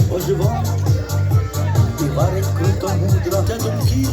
світі ожива, і варить круто мудро те думки.